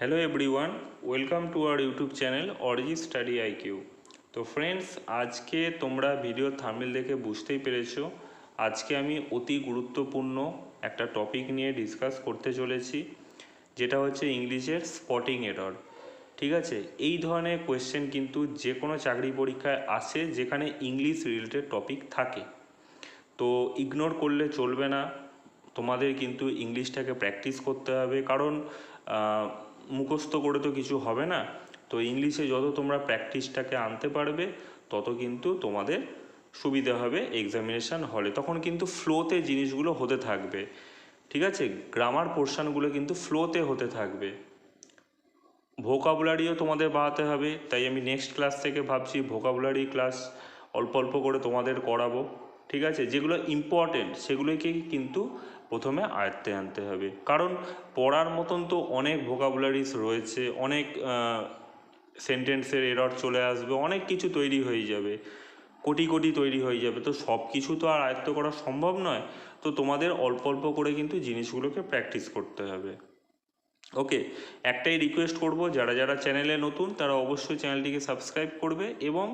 Hello everyone welcome to our YouTube channel অরিজি study IQ তো friends আজকে তোমরা video থামিল দেখে বুঝতেই পেরেছ, আজকে আমি অতি গুরুত্বপূর্ণ একটা টপিক নিয়ে ডিসকাস করতে চলেছি, যেটা হচ্ছে ইংলিশের স্পটিং এরর ঠিক আছে? এই ধরনের কোয়েশ্চেন কিন্তু যে কোনো চাকরি পরীক্ষায় আসে যেখানে ইংলিশ রিলেটেড টপিক থাকে। তো ইগনোর করলে চলবে না, তোমাদের কিন্তু ইংলিশটাকে প্র্যাকটিস করতে হবে, কারণ মুখস্থ করে তো কিছু হবে না। তো ইংলিশে যত তোমরা প্র্যাকটিসটাকে আনতে পারবে, তত কিন্তু তোমাদের সুবিধা হবে এক্সামিনেশান হলে। তখন কিন্তু ফ্লোতে জিনিসগুলো হতে থাকবে। ঠিক আছে? গ্রামার পোর্শনগুলো কিন্তু ফ্লোতে হতে থাকবে। ভোকাবুলারিও তোমাদের বাড়াতে হবে। তাই আমি নেক্সট ক্লাস থেকে ভাবছি ভোকাবুলারি ক্লাস অল্প অল্প করে তোমাদের করাবো। ঠিক আছে? যেগুলো ইম্পর্টেন্ট সেগুলোকে কিন্তু প্রথমে আয়ত্তে আনতে হবে। কারণ পড়ার মতন তো অনেক ভোকাবুলারিস রয়েছে, অনেক সেন্টেন্সের এরর চলে আসবে, অনেক কিছু তৈরি হয়ে যাবে, কোটি কোটি তৈরি হয়ে যাবে। তো সব কিছু তো আর আয়ত্ত করা সম্ভব নয়। তো তোমাদের অল্প অল্প করে কিন্তু জিনিসগুলোকে প্র্যাকটিস করতে হবে। ওকে একটাই রিকোয়েস্ট করব, যারা যারা চ্যানেলে নতুন, তারা অবশ্যই চ্যানেলটিকে সাবস্ক্রাইব করবে এবং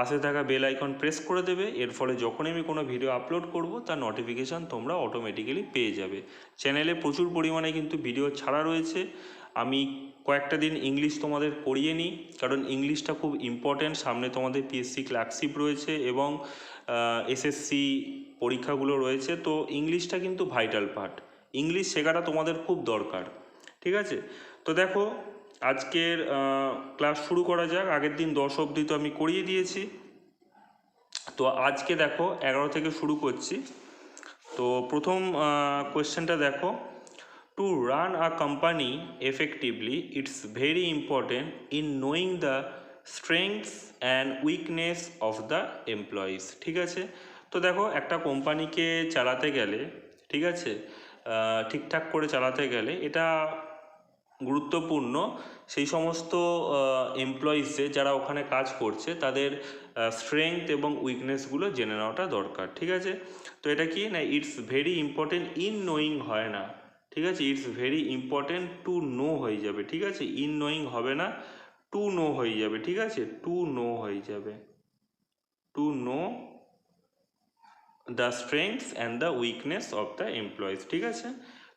পাশে থাকা বেল আইকন প্রেস করে দেবে। এর ফলে যখনই আমি কোনো ভিডিও আপলোড করব, তার নোটিফিকেশান তোমরা অটোমেটিক্যালি পেয়ে যাবে। চ্যানেলে প্রচুর পরিমাণে কিন্তু ভিডিও ছাড়া রয়েছে। আমি কয়েকটা দিন ইংলিশ তোমাদের করিয়ে নিই, কারণ ইংলিশটা খুব ইম্পর্ট্যান্ট সামনে তোমাদের পিএসসি ক্লার্কশিপ রয়েছে এবং এসএসসি পরীক্ষাগুলো রয়েছে। তো ইংলিশটা কিন্তু ভাইটাল পার্ট ইংলিশ শেখাটা তোমাদের খুব দরকার। ঠিক আছে? তো দেখো আজকের ক্লাস শুরু করা যাক। আগের দিন দশ অবধি তো আমি করিয়ে দিয়েছি। তো আজকে দেখো, এগারো থেকে শুরু করছি। তো প্রথম কোয়েশ্চেনটা দেখো। To run a company effectively it's very important in knowing the strengths and weakness of the employees ঠিক আছে? তো দেখো, একটা কোম্পানিকে চালাতে গেলে, ঠিক আছে? ঠিকঠাক করে চালাতে গেলে এটা গুরুত্বপূর্ণ। সেই সমস্ত এমপ্লয়িজে যারা ওখানে কাজ করছে, তাদের স্ট্রেংথ এবং উইকনেসগুলো জেনে নেওয়াটা দরকার, ঠিক আছে? তো এটা কি? না it's very important in knowing হয় না, ঠিক আছে? It's very important to know হয়ে যাবে, ঠিক আছে? ইন নোয়িং হবে না টু নো হয়ে যাবে, ঠিক আছে? টু নো হয়ে যাবে। To know the strengths and the weakness of the employees ঠিক আছে?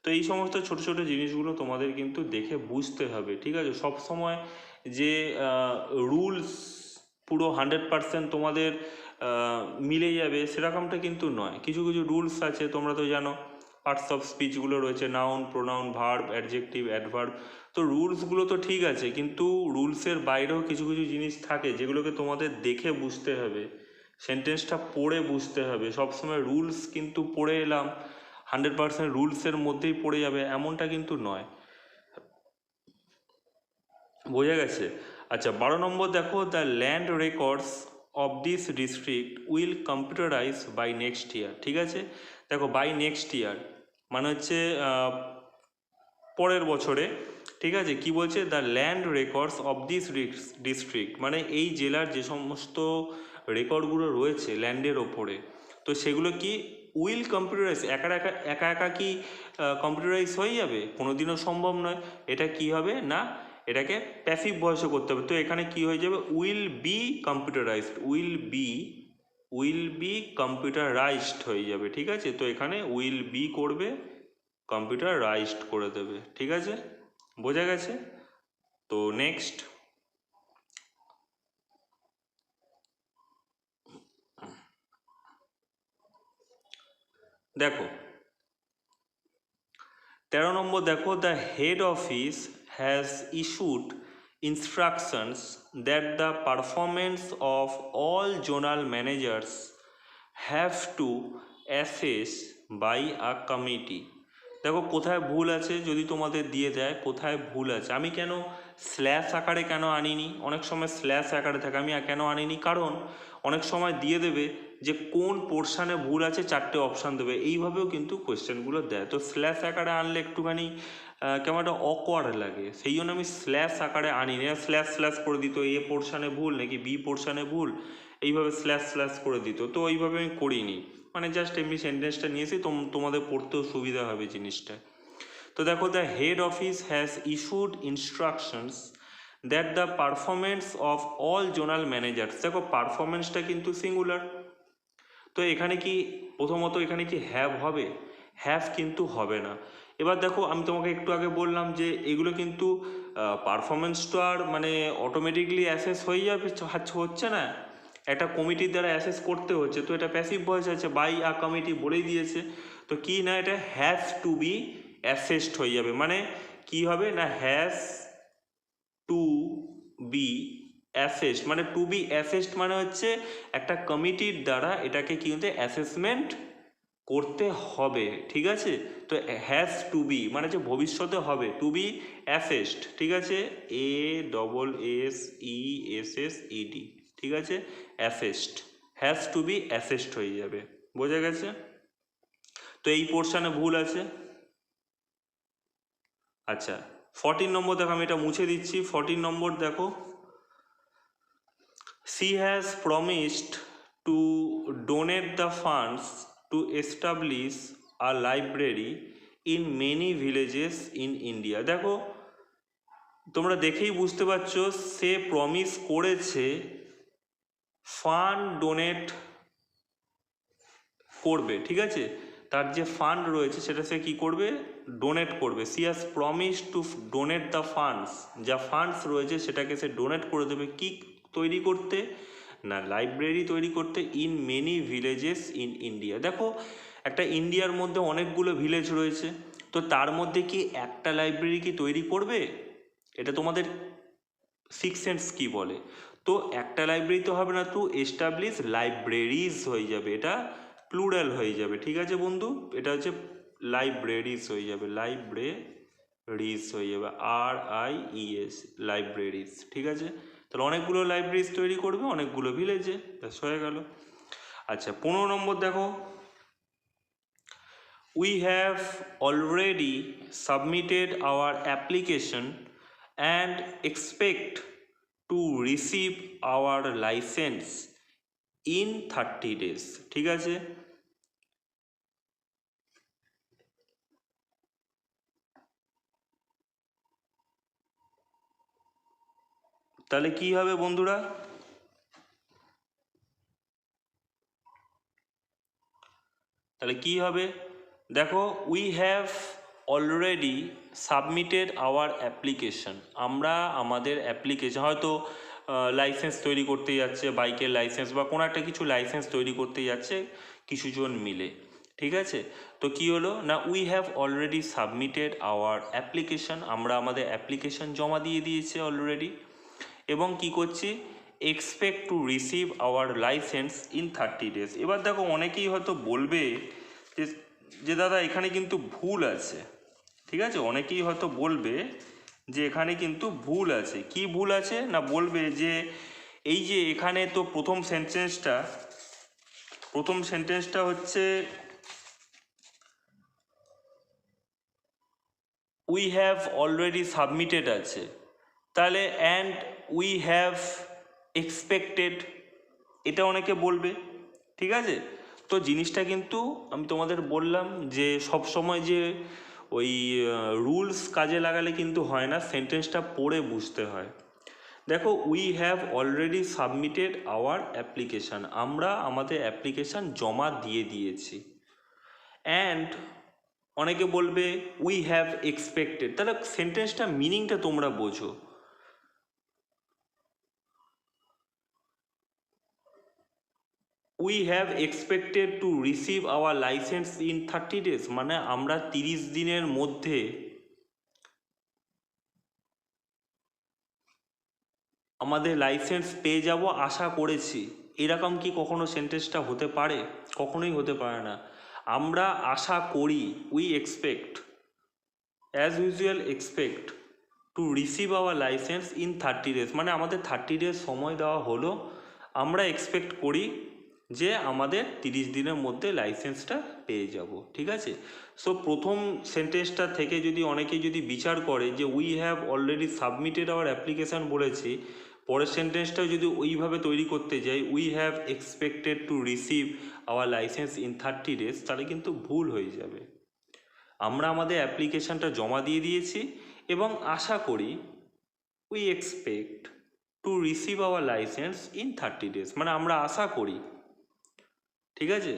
তো এই সমস্ত ছোট ছোট জিনিসগুলো তোমাদের কিন্তু দেখে বুঝতে হবে, ঠিক আছে? সব সময় যে রুলস পুরো হান্ড্রেড পারসেন্ট তোমাদের মিলে যাবে সেরকমটা কিন্তু নয়। কিছু কিছু রুলস আছে, তোমরা তো জানো পার্টস অফ স্পিচগুলো রয়েছে noun pronoun verb adjective adverb তো রুলসগুলো তো ঠিক আছে, কিন্তু রুলসের বাইরেও কিছু কিছু জিনিস থাকে যেগুলোকে তোমাদের দেখে বুঝতে হবে সেন্টেন্সটা পড়ে বুঝতে হবে। সবসময় রুলস কিন্তু পড়ে এলাম হান্ড্রেড পার্সেন্ট রুলসের মধ্যেই পড়ে যাবে এমনটা কিন্তু নয়। বোঝা গেছে? আচ্ছা বারো নম্বর দেখো the land records of this district will computerise by next year ঠিক আছে? দেখো বাই নেক্সট ইয়ার মানে হচ্ছে পরের বছরে। ঠিক আছে? কি বলছে? The land records of this district মানে এই জেলার যে সমস্ত রেকর্ডগুলো রয়েছে ল্যান্ডের ওপরে। তো সেগুলো কি উইল কম্পিউটারাইজ একা একা একা একা কি কম্পিউটারাইজ হয়ে যাবে? কোনোদিনও সম্ভব নয়। এটা কি হবে? না, এটাকে প্যাসিভ ভয়েসে করতে হবে। তো এখানে কি হয়ে যাবে? Will be computerised will be will be computerised হয়ে যাবে, ঠিক আছে? তো এখানে উইল বি করবে কম্পিউটারাইজড করে দেবে, ঠিক আছে? বোঝা গেছে? তো নেক্সট দেখো। তেরো নম্বর, দেখো the head office has issued instructions that the performance of all zonal managers have to assess by a committee দেখো, কোথায় ভুল আছে যদি তোমাদের দিয়ে দেয়, কোথায় ভুল আছে? আমি কেন স্ল্যাশ আকারে কেন আনিনি? অনেক সময় স্ল্যাশ আকারে থাকে, আমি কেন আনিনি? কারণ অনেক সময় দিয়ে দেবে যে কোন পোর্শানে ভুল আছে চারটে অপশান দেবে। এইভাবেও কিন্তু কোয়েশ্চেনগুলো দেয়। তো স্ল্যাশ আকারে আনলে একটুখানি কেমন একটা অকওয়ার্ড লাগে। সেই জন্য আমি স্ল্যাশ আকারে আনি। না স্ল্যাশ স্ল্যাশ করে দিত, এ পোর্শানে ভুল নাকি বি পোর্শানে ভুল, এইভাবে স্ল্যাশ স্ল্যাশ করে দিত। তো ওইভাবে আমি করিনি। মানে জাস্ট এমনি সেন্টেন্সটা নিয়েছি, তোম, তোমাদের পড়তেও সুবিধা হবে জিনিসটা। তো দেখো the head office has issued instructions that the performance of all zonal managers দেখো পারফরমেন্সটা কিন্তু সিঙ্গুলার তো এখানে কি, প্রথমত এখানে কি হ্যাভ হবে? হ্যাভ কিন্তু হবে না। এবার দেখো, আমি তোমাকে একটু আগে বললাম যে এগুলো কিন্তু পারফরমেন্স তো আর মানে অটোমেটিকলি অ্যাসেস হয়ে যাবে হচ্ছে না। একটা কমিটির দ্বারা অ্যাসেস করতে হচ্ছে। তো এটা প্যাসিভ ভয়েস আছে বাই আ কমিটি বলেই দিয়েছে। তো কি না, এটা হ্যাজ টু বি অ্যাসেসড হয়ে যাবে। মানে কি হবে না হ্যাজ টু বি অ্যাসেসড মানে টু বি অ্যাসেসড মানে হচ্ছে একটা কমিটির দ্বারা এটাকে কিন্তু অ্যাসেসমেন্ট করতে হবে, ঠিক আছে? তো হ্যাজ টু বি মানে যে ভবিষ্যতে হবে টু বি অ্যাসেসড ঠিক আছে? A double S E S S E D ঠিক আছে? Assessed has to be assessed হয়ে যাবে, বোঝা গেছে? তো এই পোর্শানে ভুল আছে? আচ্ছা ফর্টিন নম্বর দেখো, আমি এটা মুছে দিচ্ছি ফর্টিন নম্বর দেখো। She has promised to donate the funds to establish a library in many villages in India. দেখো, তোমরা দেখেই বুঝতে পারছ, সে প্রমিস করেছে ফান্ড ডোনেট করবে, ঠিক আছে? তার যে ফান্ড রয়েছে, সেটা সে কি করবে? ডোনেট করবে। She has promise to donate the funds যা ফান্ডস রয়েছে, সেটাকে সে ডোনেট করে দেবে। কি তৈরি করতে, না লাইব্রেরি তৈরি করতে in many villages in India দেখো, একটা ইন্ডিয়ার মধ্যে অনেকগুলো ভিলেজ রয়েছে, তো তার মধ্যে কি একটা লাইব্রেরি কি তৈরি করবে? এটা তোমাদের সিক্স সেন্স কি বলে? তো একটা লাইব্রেরি তো হবে না, তো এস্টাবলিশ লাইব্রেরিজ হয়ে যাবে, এটা প্লুরাল হয়ে যাবে, ঠিক আছে বন্ধু? এটা হচ্ছে লাইব্রেরিজ হয়ে যাবে লাইব্রেরিজ হয়ে যাবে আর আই ই এস লাইব্রেরিজ ঠিক আছে? তাহলে অনেকগুলো লাইব্রেরিজ তৈরি করবে, অনেকগুলো ভিলেজে ব্যাস হয়ে গেল। আচ্ছা পনেরো নম্বর দেখো। We have already submitted our application and expect to receive our licence in thirty days ঠিক আছে? তাহলে কি হবে বন্ধুরা? তাহলে কি হবে? দেখো we have already submitted our application আমরা আমাদের অ্যাপ্লিকেশন হয়তো লাইসেন্স তৈরি করতে যাচ্ছে বাইকের লাইসেন্স বা কোনো একটা কিছু লাইসেন্স তৈরি করতে যাচ্ছে, কিছুজন মিলে। ঠিক আছে? তো কি হলো? না we have already submitted our application আমরা আমাদের অ্যাপ্লিকেশন জমা দিয়ে দিয়েছি অলরেডি এবং কি করছি? Expect to receive our licence in thirty days এবার দেখো অনেকেই হয়তো বলবে যে যে দাদা এখানে কিন্তু ভুল আছে। ঠিক আছে? অনেকেই হয়তো বলবে যে এখানে কিন্তু ভুল আছে। কি ভুল আছে? না বলবে যে, এই যে এখানে তো প্রথম সেন্টেন্সটা প্রথম সেন্টেন্সটা হচ্ছে উই হ্যাভ অলরেডি সাবমিটেড আছে। তাহলে অ্যান্ড উই হ্যাভ এক্সপেক্টেড এটা অনেকে বলবে, ঠিক আছে? তো জিনিসটা কিন্তু আমি তোমাদের বললাম যে সব সময় যে ওই রুলস কাজে লাগালে কিন্তু হয় না সেন্টেন্সটা পড়ে বুঝতে হয়। দেখো we have already submitted our application আমরা আমাদের অ্যাপ্লিকেশান জমা দিয়ে দিয়েছি। অ্যান্ড অনেকে বলবে উই হ্যাভ এক্সপেক্টেড তাহলে সেন্টেন্সটা মিনিংটা তোমরা বোঝো। We have expected to receive our licence in thirty days মানে আমরা তিরিশ দিনের মধ্যে আমাদের লাইসেন্স পেয়ে যাব আশা করেছি। এরকম কি কখনো সেন্টেন্সটা হতে পারে? কখনোই হতে পারে না। আমরা আশা করি we expect as usual expect to receive our licence in thirty days মানে আমাদের থার্টি ডেজ সময় দেওয়া হলো। আমরা এক্সপেক্ট করি যে আমাদের তিরিশ দিনের মধ্যে লাইসেন্সটা পেয়ে যাব, ঠিক আছে? সো প্রথম সেন্টেন্সটা থেকে যদি অনেকে যদি বিচার করে যে we have already submitted our application বলেছি, পরের সেন্টেন্সটাও যদি ওইভাবে তৈরি করতে যাই we have expected to receive our licence in thirty days তাহলে কিন্তু ভুল হয়ে যাবে। আমরা আমাদের অ্যাপ্লিকেশানটা জমা দিয়ে দিয়েছি এবং আশা করি we expect to receive our licence in thirty days মানে আমরা আশা করি ঠিক আছে?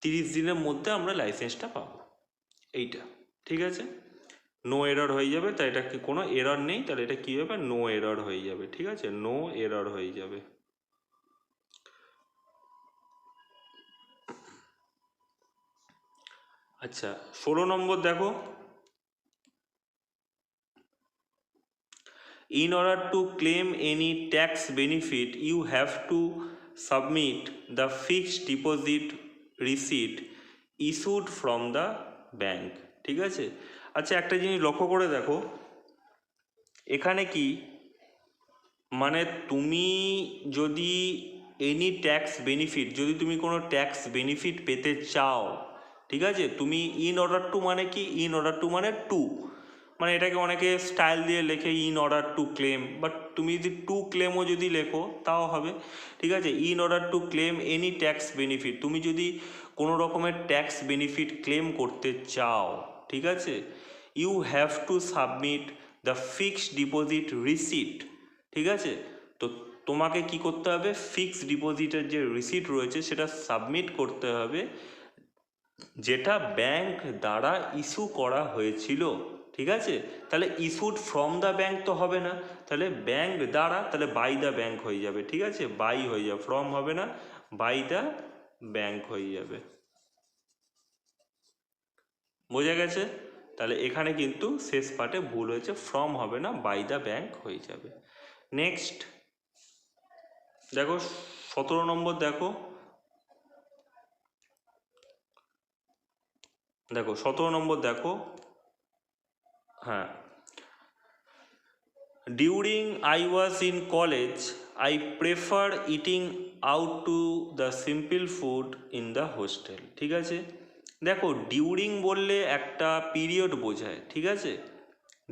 তিরিশ দিনের মধ্যে আমরা লাইসেন্সটা পাবো। এইটা, ঠিক আছে? নো এরর হয়ে যাবে, তাই এটা কি কোনো এরর নেই, তাহলে এটা কী হবে? নো এরর হয়ে যাবে, ঠিক আছে? নো এরর হয়ে যাবে। আচ্ছা ষোলো নম্বর দেখো। In order to claim any tax benefit, you have to submit the fixed deposit receipt issued from the bank. ঠিক আছে? আচ্ছা একটা জিনিস লক্ষ্য করে দেখো। এখানে কি? মানে তুমি যদি এনি ট্যাক্স বেনিফিট যদি তুমি কোনো ট্যাক্স বেনিফিট পেতে চাও, ঠিক আছে? তুমি ইন অর্ডার টু মানে কি? ইন অর্ডার টু মানে টু মানে এটাকে অনেকে স্টাইল দিয়ে লেখে in order to claim but তুমি যদি টু ক্লেমও যদি লেখো, তাও হবে। ঠিক আছে? In order to claim any tax benefit তুমি যদি কোনো রকমের ট্যাক্স বেনিফিট ক্লেম করতে চাও, ঠিক আছে? You have to submit the fixed deposit receipt ঠিক আছে? তো তোমাকে কি করতে হবে? ফিক্সড ডিপোজিটের যে রিসিট রয়েছে, সেটা সাবমিট করতে হবে, যেটা ব্যাংক দ্বারা ইস্যু করা হয়েছিল। ঠিক আছে? তাহলে ইস্যুড ফ্রম দ্য ব্যাংক তো হবে না। তাহলে ব্যাংক দ্বারা তাহলে বাই দ্য ব্যাংক হয়ে যাবে, ঠিক আছে? বাই হয়ে যাবে ফ্রম হবে না বাই দ্য ব্যাংক হয়ে যাবে। বোঝা গেছে? তাহলে এখানে কিন্তু শেষ পার্টে ভুল হয়েছে ফ্রম হবে না বাই দ্য ব্যাংক হয়ে যাবে। নেক্সট দেখো, সতেরো নম্বর দেখো। দেখো, সতেরো নম্বর দেখো। হ্যাঁ। During I was in college I prefer eating out to the simple food in the hostel ঠিক আছে? দেখো ডিউরিং বললে একটা পিরিয়ড বোঝায়, ঠিক আছে?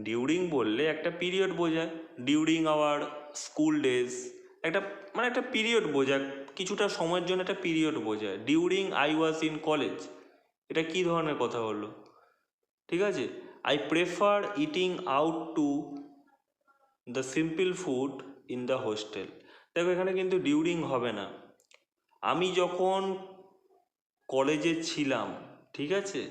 ডিউরিং বললে একটা পিরিয়ড বোঝায় ডিউরিং আওয়ার স্কুল ডেজ একটা মানে একটা পিরিয়ড বোঝায়, কিছুটা সময়ের জন্য একটা পিরিয়ড বোঝায়। During I was in college এটা কী ধরনের কথা হলো? ঠিক আছে? I prefer eating out to the simple food in the hostel দেখো, এখানে কিন্তু ডিউরিং হবে না। আমি যখন কলেজে ছিলাম, ঠিক আছে?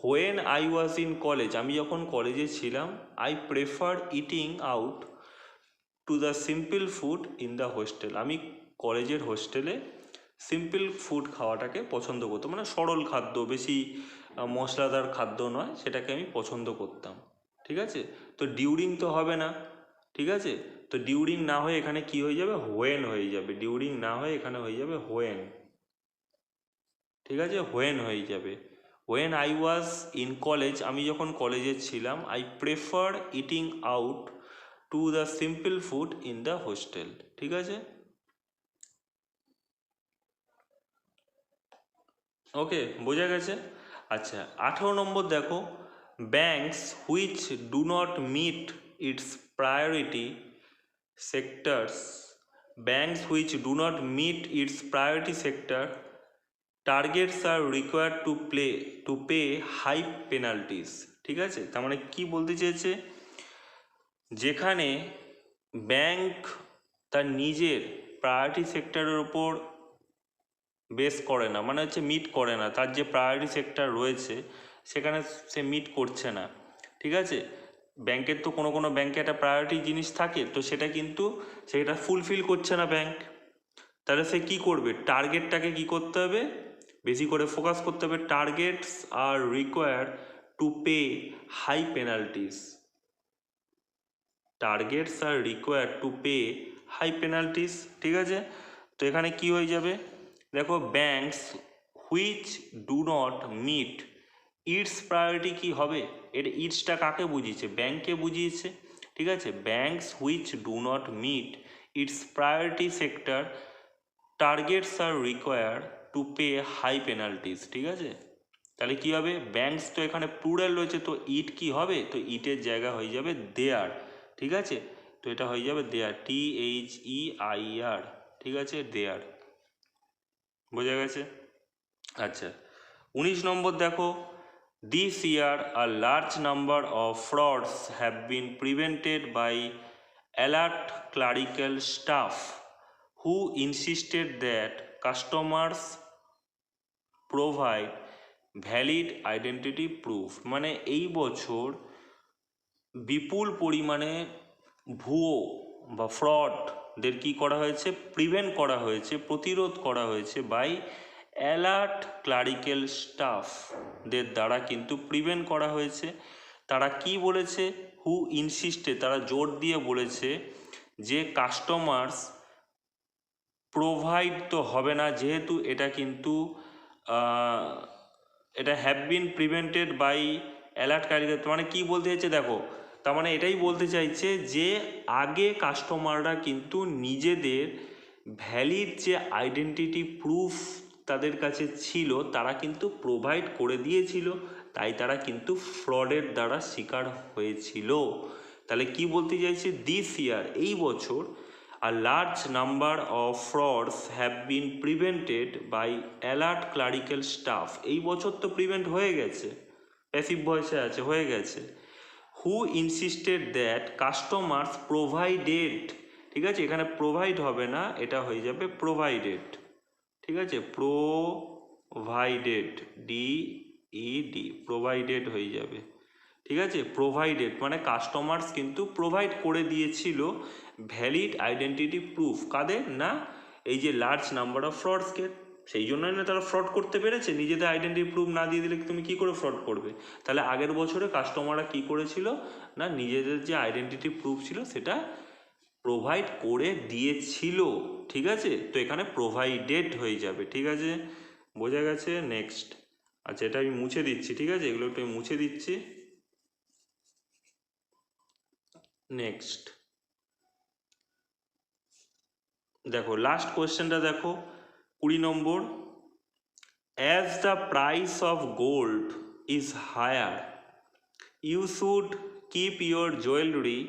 When I was in college আমি যখন কলেজে ছিলাম I prefer eating out to the simple food in the hostel আমি কলেজের হোস্টেলে সিম্পল ফুড খাওয়াটাকে পছন্দ করতাম। মানে সরল খাদ্য, বেশি মশলাদার খাদ্য নয়, সেটাকে আমি পছন্দ করতাম। ঠিক আছে? তো ডিউরিং তো হবে না। ঠিক আছে? তো ডিউরিং না হয়ে এখানে কি হয়ে যাবে? হোয়েন হয়ে যাবে। ডিউরিং না হয়ে এখানে হয়ে যাবে হোয়েন ঠিক আছে? হোয়েন হয়ে যাবে। When I was in college আমি যখন কলেজে ছিলাম I prefer eating out to the simple food in the hostel ঠিক আছে? ওকে বোঝা গেছে? আচ্ছা আঠেরো নম্বর দেখো। Banks which do not meet its priority sectors banks which do not meet its priority sector targets are required to play to pay high penalties ঠিক আছে? তার মানে কী বলতে চেয়েছে? যেখানে ব্যাংক তার নিজের প্রায়োরিটি সেক্টরের ওপর বেস করে না মানে হচ্ছে মিট করে না, তার যে প্রায়োরিটি সেক্টর রয়েছে, সেখানে সে মিট করছে না, ঠিক আছে? ব্যাংকের তো কোনো কোনো ব্যাংকে একটা প্রায়োরিটি জিনিস থাকে, তো সেটা কিন্তু সেটা ফুলফিল করছে না ব্যাংক তাহলে সে কী করবে? টার্গেটটাকে কী করতে হবে? বেশি করে ফোকাস করতে হবে targets are require to pay high penalties targets are require to pay high penalties ঠিক আছে? তো এখানে কি হয়ে যাবে? দেখো banks which do not meet its priority কি হবে? এর ইটসটা কাকে বুঝিয়েছে? ব্যাংকে বুঝিয়েছে, ঠিক আছে? Banks which do not meet its priority sector targets are require to pay high penalties ঠিক আছে? তাহলে কি হবে? ব্যাংকস তো এখানে প্লুরাল রয়েছে, তো ইট কি হবে? তো ইটের জায়গা হয়ে যাবে দেয়ার ঠিক আছে? তো এটা হয়ে যাবে দেয়ার টি এইচ ই আই আর ঠিক আছে? দেয়ার বোঝা গেছে? আচ্ছা উনিশ নম্বর দেখো this year are large number of frauds have been prevented by alert clerical staff who insisted that customers provide valid identity proof মানে এই বছর বিপুল পরিমাণে ভুয়ো বা ফ্রড ফ্রডদের কী করা হয়েছে? প্রিভেন্ট করা হয়েছে, প্রতিরোধ করা হয়েছে বাই অ্যালার্ট ক্লারিক্যাল স্টাফদের দ্বারা কিন্তু প্রিভেন্ট করা হয়েছে। তারা কি বলেছে? হু ইনসিস্টে তারা জোর দিয়ে বলেছে যে কাস্টমার্স প্রোভাইড তো হবে না, যেহেতু এটা কিন্তু এটা have been prevented by alert কারিগর মানে কি বলতে চাইছে? দেখো তার মানে এটাই বলতে চাইছে যে আগে কাস্টমাররা কিন্তু নিজেদের ভ্যালিড যে আইডেন্টিটি প্রুফ তাদের কাছে ছিল, তারা কিন্তু প্রোভাইড করে দিয়েছিল, তাই তারা কিন্তু ফ্রডের দ্বারা শিকার হয়েছিল। তাহলে কি বলতে চাইছে? দিস ইয়ার এই বছর, A large number of frauds have been prevented by alert clerical staff এই বছর তো প্রিভেন্ট হয়ে গেছে প্যাসিভ ভয়েসে আছে, হয়ে গেছে। Who insisted that customers provided ঠিক আছে? এখানে প্রোভাইড হবে না, এটা হয়ে যাবে প্রোভাইডেড ঠিক আছে? Provided D E D provided হয়ে যাবে, ঠিক আছে? প্রোভাইডেড মানে কাস্টমার্স কিন্তু প্রোভাইড করে দিয়েছিল ভ্যালিড আইডেন্টিটি প্রুফ কাদের? না? এই যে লার্জ নাম্বার অফ ফ্রডসকে সেই জন্যই না তারা ফ্রড করতে পেরেছে? নিজেদের আইডেন্টিটি প্রুফ না দিয়ে দিলে তুমি কি করে ফ্রড করবে? তাহলে আগের বছরে কাস্টমাররা কি করেছিল? না, নিজেদের যে আইডেন্টিটি প্রুফ ছিল সেটা প্রোভাইড করে দিয়েছিল। ঠিক আছে? তো এখানে প্রোভাইডেড হয়ে যাবে। ঠিক আছে? বোঝা গেছে? নেক্সট আচ্ছা এটা আমি মুছে দিচ্ছি। ঠিক আছে? এগুলো একটু মুছে দিচ্ছি। নেক্সট দেখো লাস্ট কোয়েশ্চেনটা দেখো। কুড়ি নম্বর as the price of gold is higher you should keep your jewellery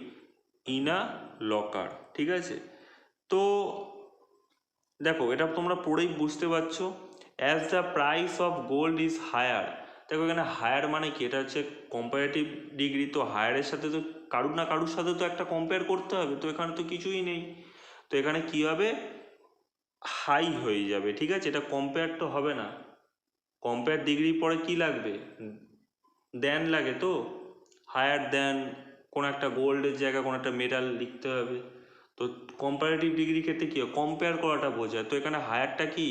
in a locker ঠিক আছে? তো দেখো, এটা তোমরা পড়েই বুঝতে পারছ as the price of gold is higher দেখো এখানে হায়ার মানে কি? এটা হচ্ছে কম্পারেটিভ ডিগ্রি তো হায়ারের সাথে তো কারুর না কারুর সাথে তো একটা কম্পেয়ার করতে হবে, তো এখানে তো কিছুই নেই। তো এখানে কি হবে? হাই হয়ে যাবে, ঠিক আছে? এটা কম্পেয়ার তো হবে না। কম্পেয়ার ডিগ্রি পরে কি লাগবে? দেন লাগে তো? হায়ার দেন কোনো একটা গোল্ডের জায়গায় কোনো একটা মেটাল লিখতে হবে। তো কম্পারেটিভ ডিগ্রি ক্ষেত্রে কী কম্পেয়ার করাটা বোঝায়। তো এখানে হায়ারটা কি?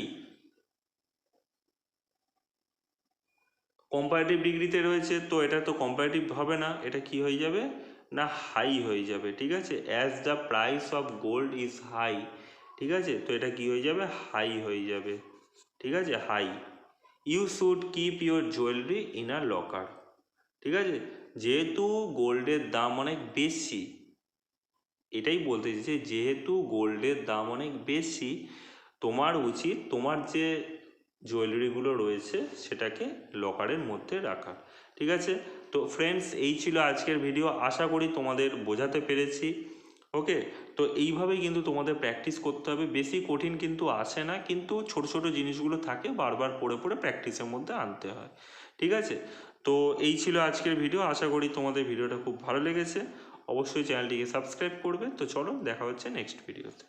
কম্পারেটিভ ডিগ্রিতে রয়েছে, তো এটা তো কম্পারেটিভ হবে না। এটা কি হয়ে যাবে? না হাই হয়ে যাবে, ঠিক আছে? As the price of gold is high ঠিক আছে? তো এটা কি হয়ে যাবে? হাই হয়ে যাবে। ঠিক আছে? High you should keep your jewellery in a locker ঠিক আছে? যেহেতু গোল্ডের দাম অনেক বেশি, এটাই বলতে চাইছে, যেহেতু গোল্ডের দাম অনেক বেশি, তোমার উচিত তোমার যে জুয়েলারিগুলো রয়েছে, সেটাকে লকারের মধ্যে রাখা। ঠিক আছে? তো ফ্রেন্ডস এই ছিল আজকের ভিডিও আশা করি তোমাদের বোঝাতে পেরেছি। ওকে তো এইভাবেই কিন্তু তোমাদের প্র্যাকটিস করতে হবে। বেশি কঠিন কিন্তু আসে না, কিন্তু ছোট ছোট জিনিসগুলো থাকে, বারবার পড়ে পড়ে প্র্যাকটিসের মধ্যে আনতে হয়। ঠিক আছে? তো এই ছিল আজকের ভিডিও আশা করি তোমাদের ভিডিওটা খুব ভালো লেগেছে। অবশ্যই চ্যানেলটিকে সাবস্ক্রাইব করবে। তো চলো, দেখা হচ্ছে নেক্সট ভিডিওতে